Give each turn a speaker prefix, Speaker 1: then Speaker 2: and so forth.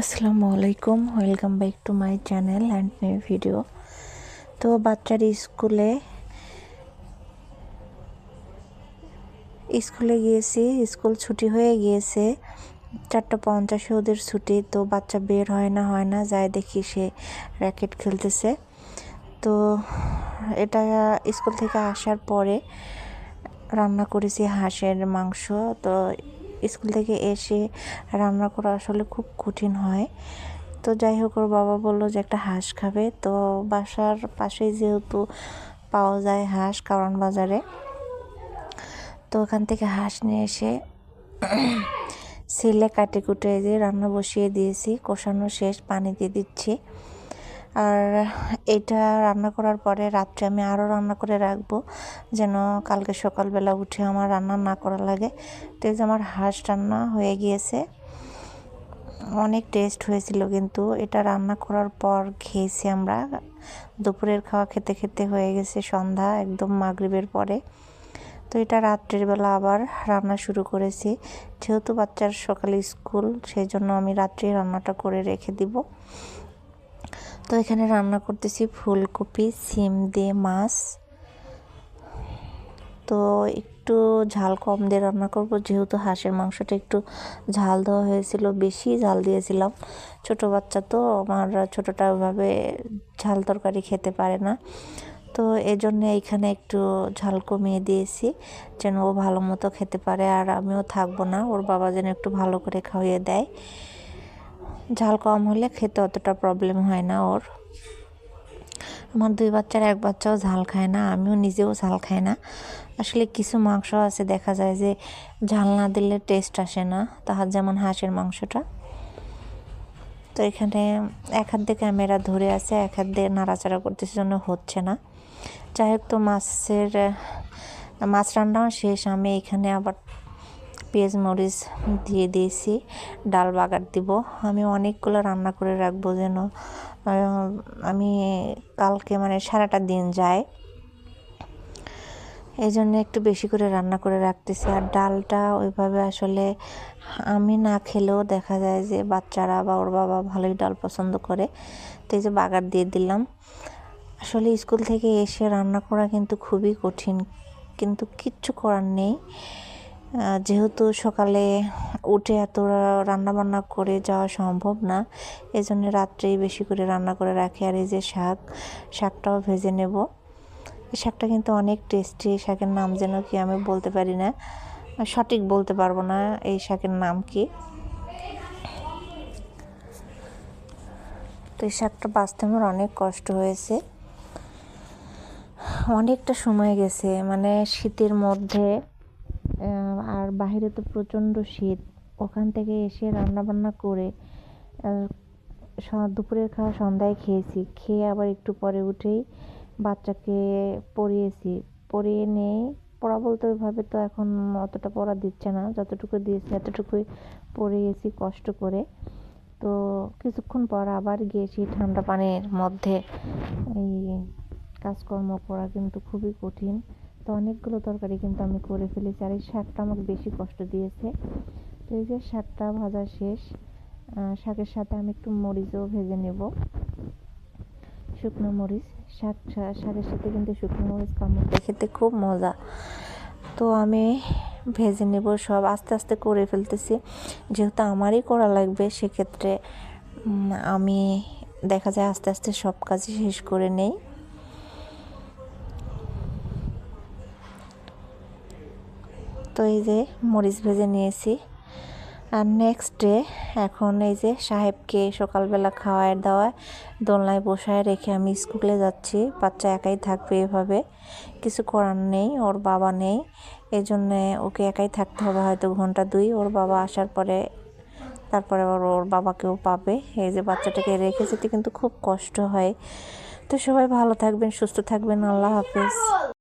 Speaker 1: আসসালামু আলাইকুম welcome back to my channel and new video তো বাচ্চার স্কুলে স্কুলে গিয়েছি, স্কুল ছুটি হয়ে গিয়েছে, চারটা পঞ্চাশে ওদের ছুটি, তো বাচ্চা বের হয় না হয় না, যায় দেখি সে র্যাকেট খেলতেছে। তো এটা স্কুল থেকে আসার পরে রান্না করেছি হাঁসের মাংস, তো স্কুল থেকে এসে রান্না করা আসলে খুব কঠিন হয়। তো যাই হোক ওর বাবা বলল যে একটা হাঁস খাবে। তো বাসার পাশেই যেহেতু পাওয়া যায় হাঁস কারণ বাজারে, তো ওখান থেকে হাঁস নিয়ে এসে ছেলে কাটে কুটে দিয়ে রান্না বসিয়ে দিয়েছি। কষানো শেষ, পানি দিয়ে দিচ্ছি। আর এটা রান্না করার পরে রাত্রে আমি আরও রান্না করে রাখব, যেন কালকে সকালবেলা উঠে আমার রান্না না করা লাগে। তো আমার হাঁস রান্না হয়ে গিয়েছে। অনেক টেস্ট হয়েছিল কিন্তু এটা রান্না করার পর খেয়েছি আমরা। দুপুরের খাওয়া খেতে খেতে হয়ে গেছে সন্ধ্যা, একদম মাগরিবের পরে। তো এটা রাত্রের বেলা আবার রান্না শুরু করেছি। যেহেতু বাচ্চার সকালে স্কুল, সেই জন্য আমি রাত্রে রান্নাটা করে রেখে দিব। তো এখানে রান্না করতেছি ফুলকপি, সিম দিয়ে মাছ। তো একটু ঝাল কম দিয়ে রান্না করব, যেহেতু হাঁসের মাংসটা একটু ঝাল দেওয়া হয়েছিল, বেশি ঝাল দিয়েছিলাম। ছোট বাচ্চা তো, আমার ছোটোটা ওইভাবে ঝাল তরকারি খেতে পারে না। তো এই জন্যে এইখানে একটু ঝাল কমিয়ে দিয়েছি, যেন ও ভালো মতো খেতে পারে, আর আমিও থাকব না। ওর বাবা যেন একটু ভালো করে খাইয়ে দেয়। ঝাল কম হলে খেতে অতটা প্রবলেম হয় না ওর। আমার দুই বাচ্চার এক বাচ্চাও ঝাল খায় না, আমিও নিজেও ঝাল খাই না। আসলে কিছু মাংস আছে, দেখা যায় যে ঝাল না দিলে টেস্ট আসে না, তাহার যেমন হাঁসের মাংসটা। তো এখানে এক হাত দিয়ে ক্যামেরা ধরে আছে, এক হাত দিয়ে নাড়াচাড়া করতেছে জন্য হচ্ছে না। যাই হোক, তো মাছের, মাছ রান্নাও শেষ, আমি এখানে আবার পেঁয়াজ, মরিচ দিয়ে দিয়েছি। ডাল বাগার দিব। আমি অনেকগুলো রান্না করে রাখব যেন আমি কালকে মানে সারাটা দিন যায় এই জন্য একটু বেশি করে রান্না করে রাখতেছি। আর ডালটা ওইভাবে আসলে আমি না খেলেও দেখা যায় যে বাচ্চারা বা ওর বাবা ভালোই ডাল পছন্দ করে। তো এই যে বাগার দিয়ে দিলাম। আসলে স্কুল থেকে এসে রান্না করা কিন্তু খুবই কঠিন, কিন্তু কিচ্ছু করার নেই। যেহেতু সকালে উঠে এত রান্না বান্না করে যাওয়া সম্ভব না এই জন্য রাত্রেই বেশি করে রান্না করে রাখি। আর এই যে শাক, শাকটাও ভেজে নেব। এই শাকটা কিন্তু অনেক টেস্টি এই শাকের নাম যেন কি আমি বলতে পারি না, সঠিক বলতে পারব না এই শাকের নাম কি। তো এই শাকটা বাঁচতে আমার অনেক কষ্ট হয়েছে। অনেকটা সময় গেছে মানে শীতের মধ্যে আর বাইরে তো প্রচণ্ড শীত। ওখান থেকে এসে রান্না বান্না করে দুপুরের খাওয়া সন্ধ্যায় খেয়েছি। খেয়ে আবার একটু পরে উঠেই বাচ্চাকে পড়িয়েছি। পড়িয়ে নেই পড়া বলতে ওইভাবে তো এখন অতটা পড়া দিচ্ছে না। যতটুকু দিয়েছি এতটুকুই পড়িয়েছি কষ্ট করে। তো কিছুক্ষণ পর আবার গিয়েছি ঠান্ডা পানির মধ্যে। এই কাজকর্ম করা কিন্তু খুবই কঠিন। তো অনেকগুলো তরকারি কিন্তু আমি করে ফেলেছি, আর এই শাকটা আমাকে বেশি কষ্ট দিয়েছে। তো এই যে শাকটা ভাজা শেষ শাকের সাথে আমি একটু মরিচও ভেজে নেব। শুকনো মরিচ, শাক শাকের সাথে কিন্তু শুকনো মরিচ কামড় খেতে খুব মজা। তো আমি ভেজে নেব সব, আস্তে আস্তে করে ফেলতেছি। যেহেতু আমারই করা লাগবে, সেক্ষেত্রে আমি দেখা যায় আস্তে আস্তে সব কাজই শেষ করে নেই। তো এই যে মরিচ ভেজে নিয়েছি। আর নেক্সট ডে এখন এই যে সাহেবকে সকালবেলা খাওয়ায় দাওয়ায় দোলনায় বসায় রেখে আমি স্কুলে যাচ্ছি। বাচ্চা একাই থাকবে এভাবে। কিছু করার নেই, ওর বাবা নেই। এই জন্যে ওকে একাই থাকতে হবে হয়তো ঘণ্টা দুই। ওর বাবা আসার পরে তারপরে আবার ওর বাবাকেও পাবে। এই যে বাচ্চাটাকে রেখে যেতে কিন্তু খুব কষ্ট হয়। তো সবাই ভালো থাকবেন, সুস্থ থাকবেন। আল্লাহ হাফেজ।